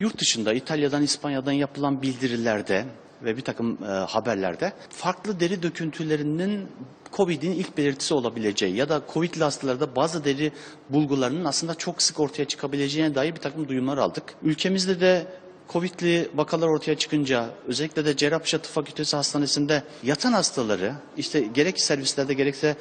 Yurt dışında İtalya'dan İspanya'dan yapılan bildirilerde ve bir takım e, haberlerde farklı deri döküntülerinin COVID'in ilk belirtisi olabileceği ya da COVID'li hastalarda bazı deri bulgularının aslında çok sık ortaya çıkabileceğine dair bir takım duyumlar aldık. Ülkemizde de Covid'li vakalar ortaya çıkınca özellikle de Cerrahpaşa Tıp Fakültesi Hastanesi'nde yatan hastaları işte gerek servislerde gerekse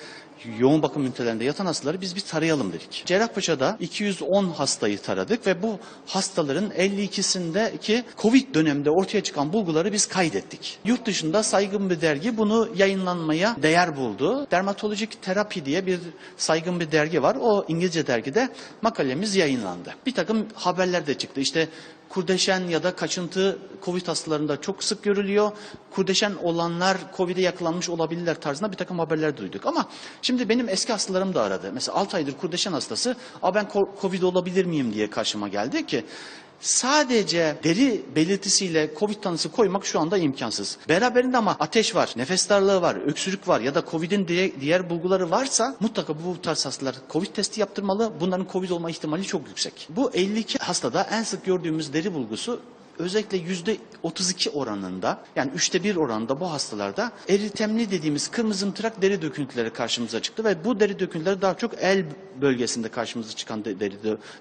yoğun bakım ünitelerinde yatan hastaları biz bir tarayalım dedik. Cerrahpaşa'da 210 hastayı taradık ve bu hastaların 52'sindeki Covid döneminde ortaya çıkan bulguları biz kaydettik. Yurt dışında saygın bir dergi bunu yayınlanmaya değer buldu. Dermatolojik Terapi diye bir saygın bir dergi var. O İngilizce dergide makalemiz yayınlandı. Bir takım haberler de çıktı. İşte kurdeşen ya da kaçıntı Covid hastalarında çok sık görülüyor. Kurdeşen olanlar Covid'e yakalanmış olabilirler tarzında bir takım haberler duyduk. Ama şimdi benim eski hastalarım da aradı. Mesela 6 aydır kurdeşen hastası, "Aa ben Covid olabilir miyim?" diye karşıma geldi ki Sadece deri belirtisiyle Covid tanısı koymak şu anda imkansız. Beraberinde ama ateş var, nefes darlığı var, öksürük var ya da Covid'in diğer, bulguları varsa mutlaka bu tarz hastalar Covid testi yaptırmalı. Bunların Covid olma ihtimali çok yüksek. Bu 52 hastada en sık gördüğümüz deri bulgusu özellikle yüzde 32 oranında yani üçte bir oranında bu hastalarda eritemli dediğimiz kırmızımtırak deri döküntüleri karşımıza çıktı ve bu deri döküntüleri daha çok el bölgesinde karşımıza çıkan de- deri,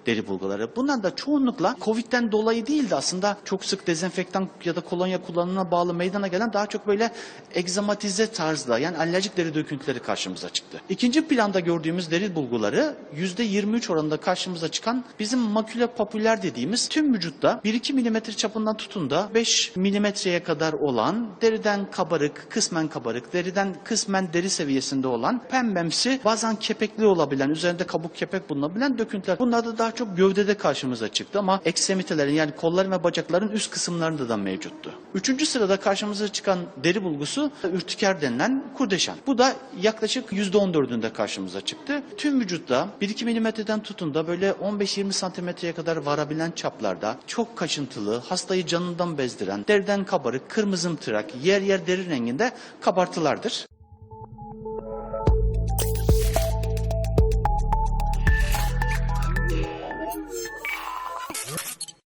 deri bulguları. Bunlar da çoğunlukla Covid'den dolayı değil de aslında çok sık dezenfektan ya da kolonya kullanımına bağlı meydana gelen daha çok böyle egzamatize tarzda yani alerjik deri döküntüleri karşımıza çıktı. İkinci planda gördüğümüz deri bulguları yüzde 23 oranında karşımıza çıkan bizim maküle popüler dediğimiz tüm vücutta 1-2 milimetre çapından tutun da 5 milimetreye kadar olan deriden kabarık, kısmen kabarık, deriden kısmen deri seviyesinde olan pembemsi bazen kepekli olabilen, üzerinde kabuk kepek bulunabilen döküntüler. Bunlar da daha çok gövdede karşımıza çıktı ama ekstremitelerin yani kolların ve bacakların üst kısımlarında da mevcuttu. Üçüncü sırada karşımıza çıkan deri bulgusu ürtiker denilen kurdeşen. Bu da yaklaşık %14'ünde karşımıza çıktı. Tüm vücutta 1-2 milimetreden tutun da böyle 15-20 santimetreye kadar varabilen çaplarda çok kaşıntılı, hastayı canından bezdiren, deriden kabarık, kırmızımtırak, yer yer deri renginde kabartılardır.